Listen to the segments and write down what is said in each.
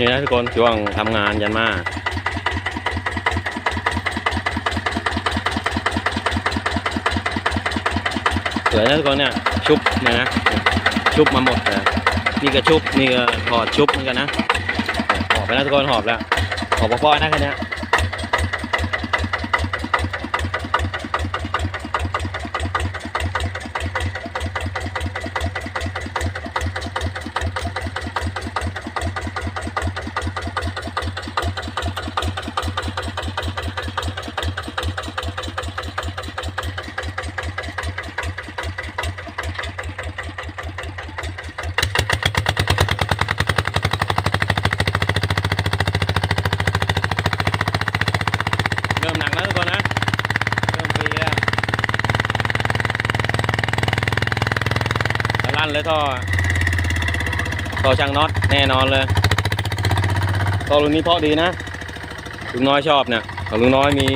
นี่นะทุกคนช่วงทำงานยันมาสวยนะทุกคนเนี่ยชุบเนี่ยนะ ชุบมาหมดเลยนี่ก็ชุบนี่ก็หอดชุบเหมือนกันนะหอบไปแล้วทุกคนหอบแล้วหอบพอๆนะแค่เนี้ย เริ่มหนักแล้วทุกคนนะ เริ่มฟรีแล้วแล้วลั่นเลยท่อ ท่อช่างน็อตแน่นอนเลยท่อรุ่นนี้เพาะดีนะลุงน้อยชอบเนี่ยของลุงน้อยมี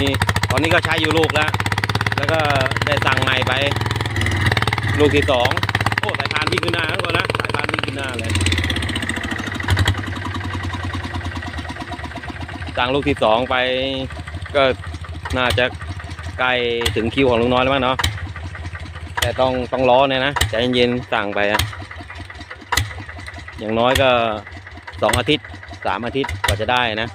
ตอนนี้ก็ใช้อยู่ลูกแล้ว แล้วก็ได้สั่งใหม่ไป ลูกที่สองโอ้สายพานวิ่งขึ้นหน้าทุกคนนะสายพานวิ่งขึ้นหน้าเลยสั่งลูกที่สองไปก็น่าจะใกล้ถึงคิวของลุงน้อยแล้วมั้งเนาะแต่ต้องต้องรอเนี่ยนะใจเย็นๆสั่งไปอะ อย่างน้อยก็สองอาทิตย์สามอาทิตย์กว่าจะได้นะ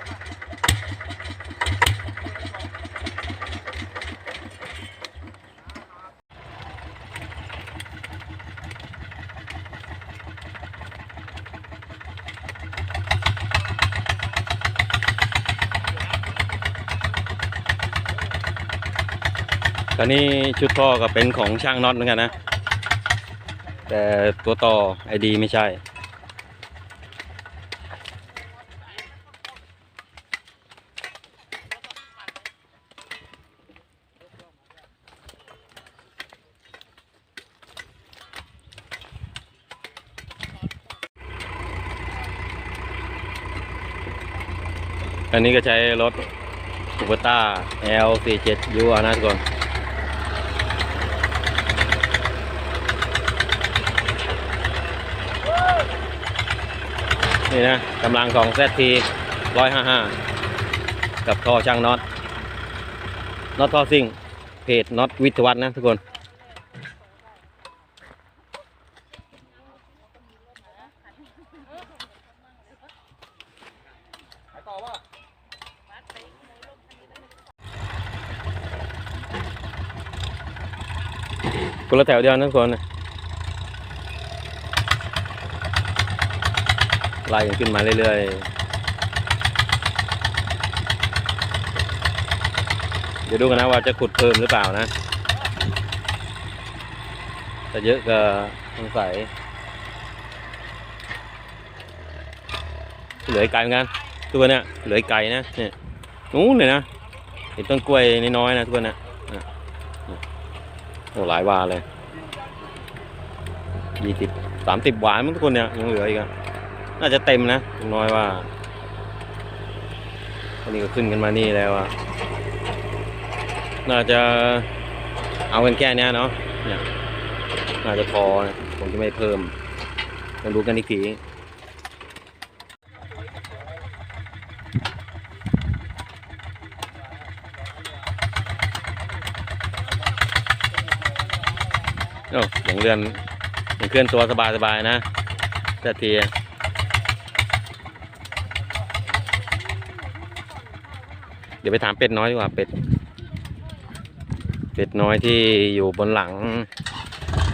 ตอนนี้ชุดท่อก็เป็นของช่างน็อตเหมือนกันนะ แต่ตัวต่อไอดีไม่ใช่ อันนี้ก็ใช้รถคูเปต้า L47U นะทุกคนนี่นะกำลังของ ZT 155 กับท่อช่างน็อตน็อตท่อซิ่งเพจน็อตวิทวัฒน์นะทุกคน คนละแถวเดียวนะทุกคนนะไล่กันขึ้นมาเรื่อยๆ เดี๋ยวดูกันนะว่าจะขุดเพิ่มหรือเปล่านะแต่เยอะก็สงสัยเหลือไกลเหมือนกันตัวเนี้ยเหลือไกลนะเนี่ยนู้นเลยนะเห็นต้นกล้วยน้อยๆนะทุกคนนะ โอ้หลายวาเลยยี่สิบสามสิบหวานมั้งทุกคนเนี่ยยังเหลืออีกอะน่าจะเต็มนะลุงน้อยว่าตอนนี้ก็ขึ้นกันมานี่แล้วอะน่าจะเอากันแค่เนี้ยเนาะเนี่ยน่าจะพอนะผมจะไม่เพิ่มมาดูกันอีกทีโอ้ยัง เรือนยังเคลื่อนตัวสบายๆนะแต่ทีเดี๋ยวไปถามเป็ดน้อยดีกว่าเป็ด เป็ดน้อยที่อยู่บนหลัง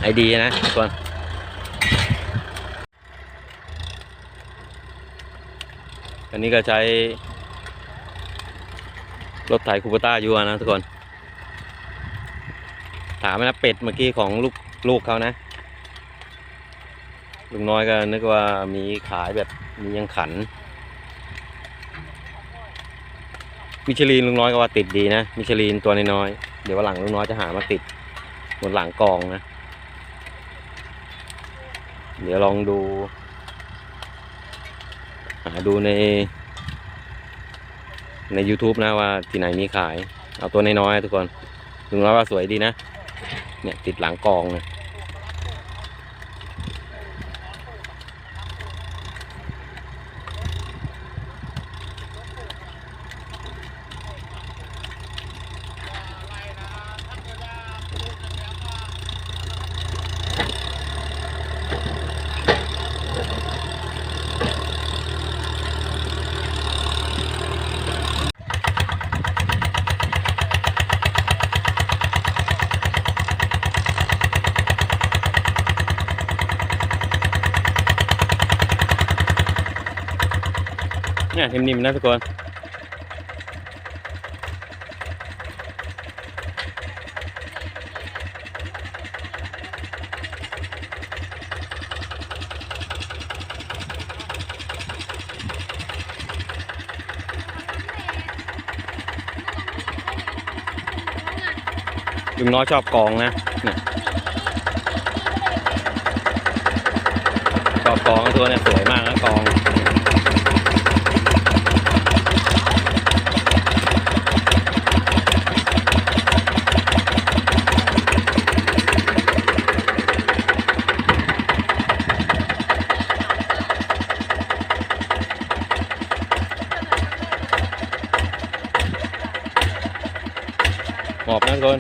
ไอดีนะทุกคนอันนี้ก็ใช้ รถไถคูปต้ายูนะทุกคน ถามนะเป็ดเมื่อกี้ของลูก ลูกเขานะ ลุงน้อยก็นึกว่ามีขายแบบมียังขัน มิชลีนลุงน้อยก็ว่าติดดีนะ มิชลีนตัวน้อยๆเดี๋ยววันหลังลุงน้อยจะหามาติดบนหลังกองนะ เดี๋ยวลองดู หาดูใน ใน YouTube นะว่าที่ไหนมีขาย เอาตัวน้อยๆทุกคนลุงน้อยว่าสวยดีนะ เนี่ยติดหลังกองนะ เนี่ยนิ่มๆนะทุกคนลุงน้อยชอบกองนะเนี่ยชอบกองตัวเนี่ยสวยมากนะกอง หมอบนั่นกคน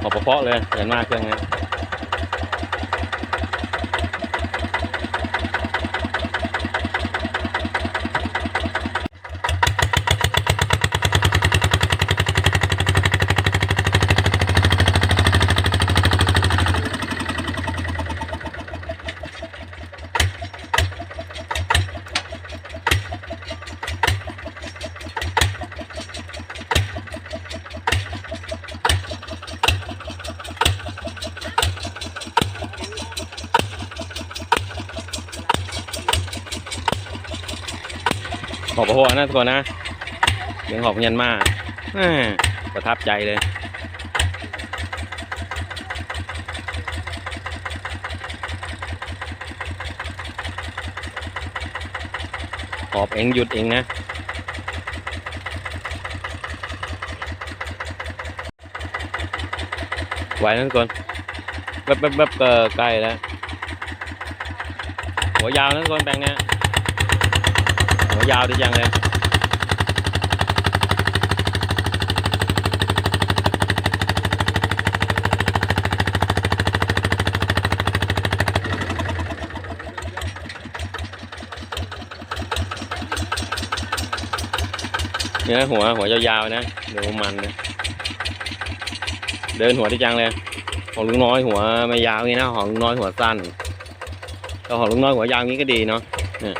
หอบเพาะเลยเห็นมากเครื่องนี้ หมอบพาะๆนะทุกคนนะเสียงหอบเงียนมากประทับใจเลยหอบเองหยุดเองนะไหวนะทุกคนแป๊บแป๊บแป๊บใกล้แล้ว หัวยาวนะทุกคนแปลงเนี้ย หัวยาวดีจังเลยเนี่ยหัวหัวยาวๆนะเดินมันนะเดินหัวดีจังเลย ของลุงน้อยหัวไม่ยาวงนี้นะของลุงน้อยหัวสั้นแต่ของลุงน้อยหัวยาวงนี้ก็ดีเนาะเนี่ย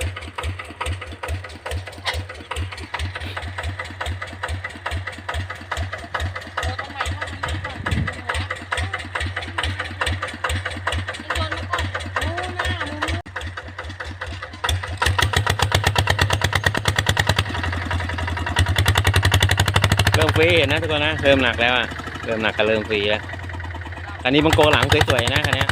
เริ่มฟรีนะทุกคนนะเริ่มหนักแล้วอะเริ่มหนักกับเริ่มฟรีแล้วอันนี้บังโกหลังสวยๆนะคันนี้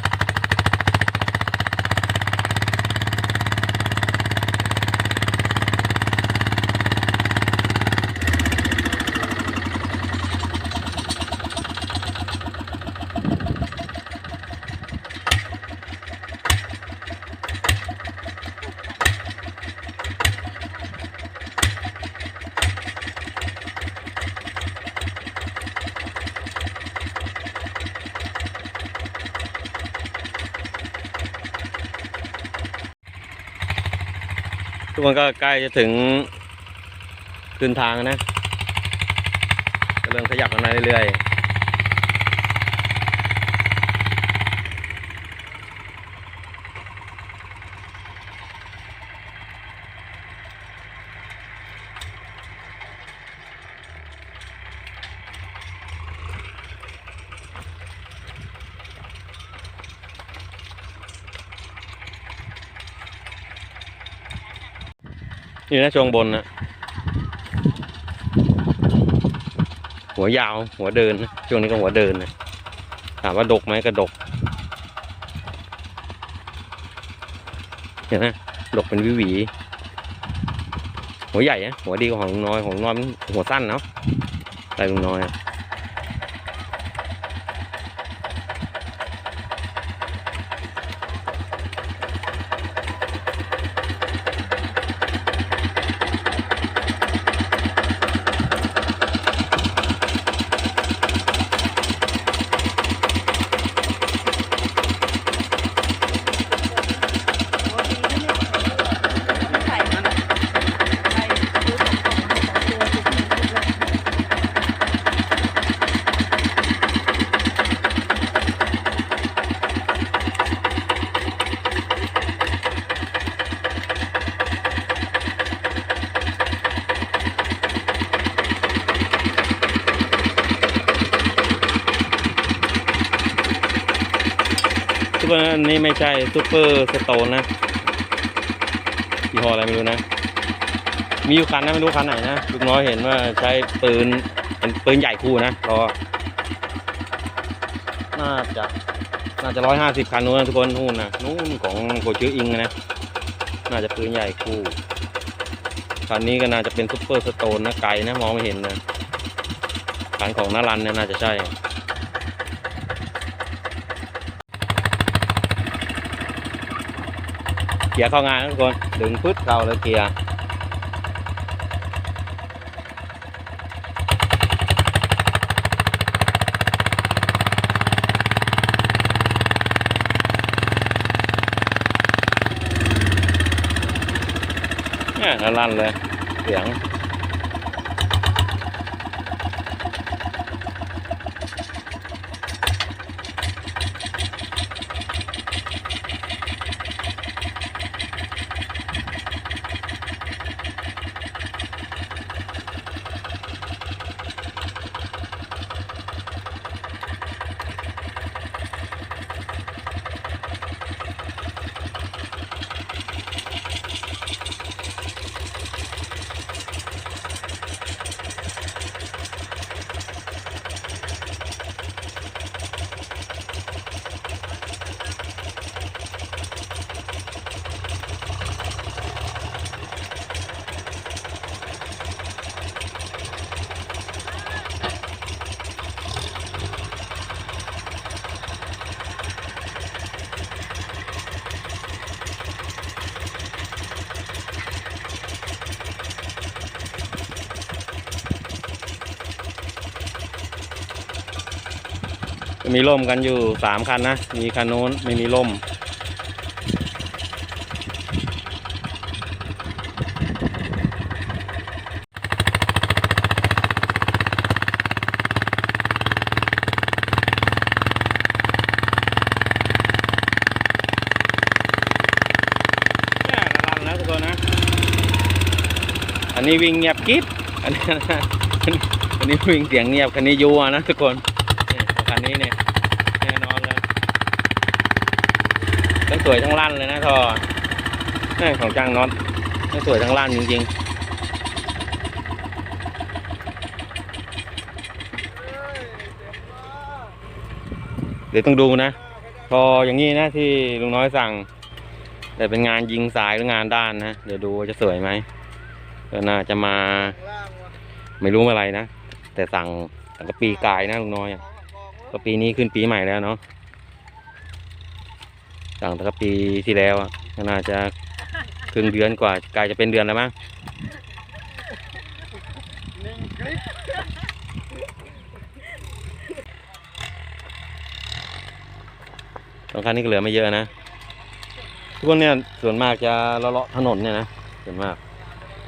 คนก็ใกล้จะถึงขึ้นทางนะกำลังขยับกันมาเรื่อยๆ นี่นะช่วงบนนะหัวยาวหัวเดินนะช่วงนี้ก็หัวเดินนะถามว่าดกไหมก็ดก เห็นไหมดกเป็นวิวีหัวใหญ่นะหัวดีกว่าของลุงน้อยของลุงน้อยมันหัวสั้นเนาะลายลุงน้อยนะ ไม่ใช่ซูเปอร์สโตนนะยี่ห้ออะไรไม่รู้นะ มีอยู่คันนะไม่รู้คันไหนนะลูกน้อยเห็นว่าใช้ปืนเป็นปืนใหญ่คู่นะรอน่าจะน่าจะร้อยห้าสิบคันนู้นนะทุกคนนู่นนะนู่นของโคชื่ออิงนะ น่าจะปืนใหญ่คู่คันนี้ก็น่าจะเป็นซุปเปอร์สโตนนะไกลนะมองไม่เห็นนะคันของนารันเนี่ยน่าจะใช่ เกียร์เข้างานทุกคนดึงปึ๊ดเข้าเลยเกียร์เนี่ยลั่นเลยเสียง มีร่มกันอยู่สามคันนะ มีคันโน้นไม่มีร่ม อันนี้วิ่งเงียบกิ๊บอันนี้อันนี้วิ่งเสียงเงียบคันนี้ยัวนะทุกคน คันนี้เนี่ยแน่นอนเลยทั้งสวยทั้งลั่นเลยนะทอนี่ของจ้างน็อตทั้งสวยทั้งลั่นจริง ๆเดี๋ยวต้องดูนะ พออย่างนี้นะที่ลุงน้อยสั่ง แต่เป็นงานยิงสายหรืองานด้านนะ เดี๋ยวดูว่าจะสวยไหมก็น่าจะมา ไม่รู้เมื่อไหรนะ แต่สั่งตั้งแต่ปีกายนะลุงน้อยอะ ก็ปีนี้ขึ้นปีใหม่แล้วเนาะสั่งตั้งแต่ปีที่แล้วอะน่าจะครึ่งเดือนกว่ากลายจะเป็นเดือนแล้วมั้งสองคันนี้ก็เหลือไม่เยอะนะ ทุกคนเนี่ยส่วนมากจะเลาะถนนเนี่ยนะส่วนมาก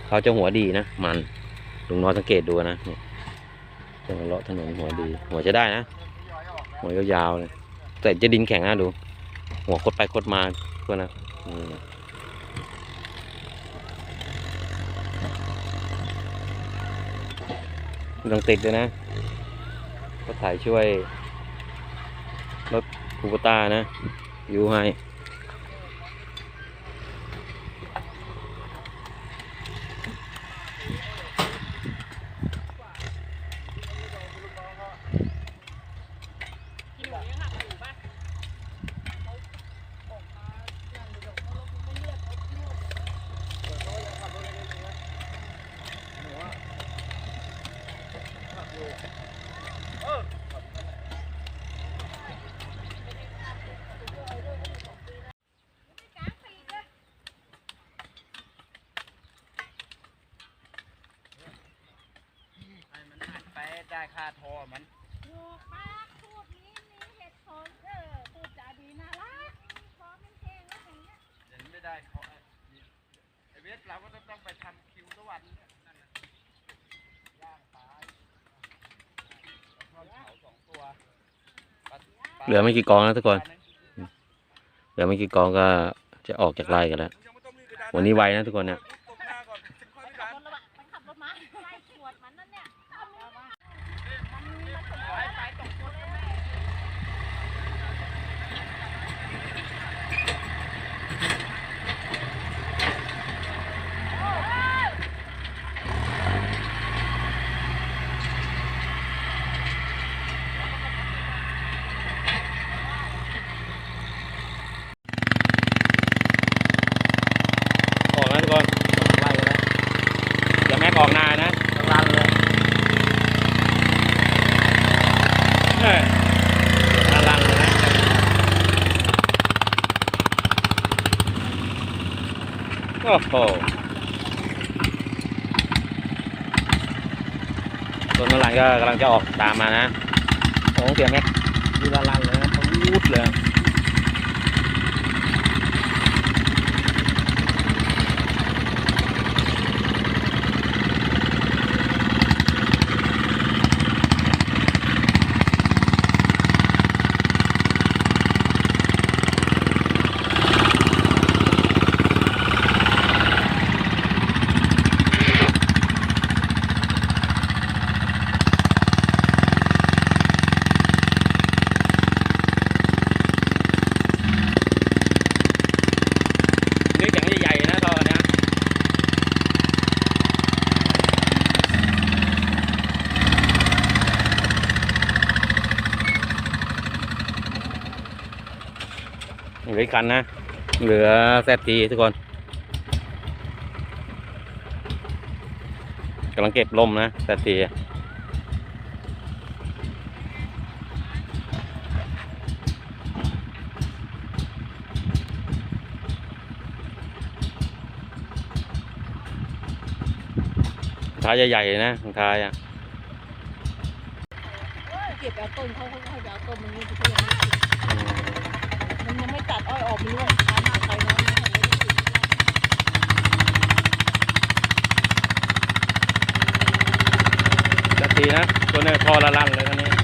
เขาจะหัวดีนะมันลุงน้อยสังเกตดูนะเนี่ยจะเลาะถนนหัวดี หัวจะได้นะ หัวยาวๆเลยแต่จะดินแข็งนะดู หัวคดไปคดมาทุกคนนะต้องติดเลยนะ ก็ถ่ายช่วยรถคูปต้านะ อยู่ให้มันหั นไปได้ค่าโทรมันถูกมากพูดนี้มีเหตุผลเออพูดจาดีน่ารักพอมันเพลงแล้วอย่างเงี้ยเห็นไม่ได้เขาไอเวทเราก็ต้องไปทำคิวทุกวันเนี่ยนั่นน่ะย่างปลาทอดเผาสองตัวปลาปาเหลือไม่กี่กองนะทุกคน เหลือไม่กี่กองก็จะออกจากไร่กันแล้ว วันนี้ไวนะทุกคนเนี่ย ออกนะทุกคนไปเลยเดี๋ยวแม็กออกนานะกงลังเลย โหตัวข้างหลังก็กำลังจะออกตามมานะโอ้เสียงแม็กดูละลันเลยนะพูดเลย นี่เสียงใหญ่ๆนะท่อเนี้ยเหลื อีกคันนะ เหลือแซทีทุกคนกำลังเก็บลมนะแซทีท้ายใหญ่ๆนะของท้ายอะ เก็บเอาต้นเขาเขาเขาจะเอาต้นมันนี่เขายังไม่ติดอืมมัน ตัดอ้อยออกมันร่วงช้ามากไปนะมันยังไม่ได้ติดแซทีนะ ตัวเนี้ท่อละลั่นเลยคันนี้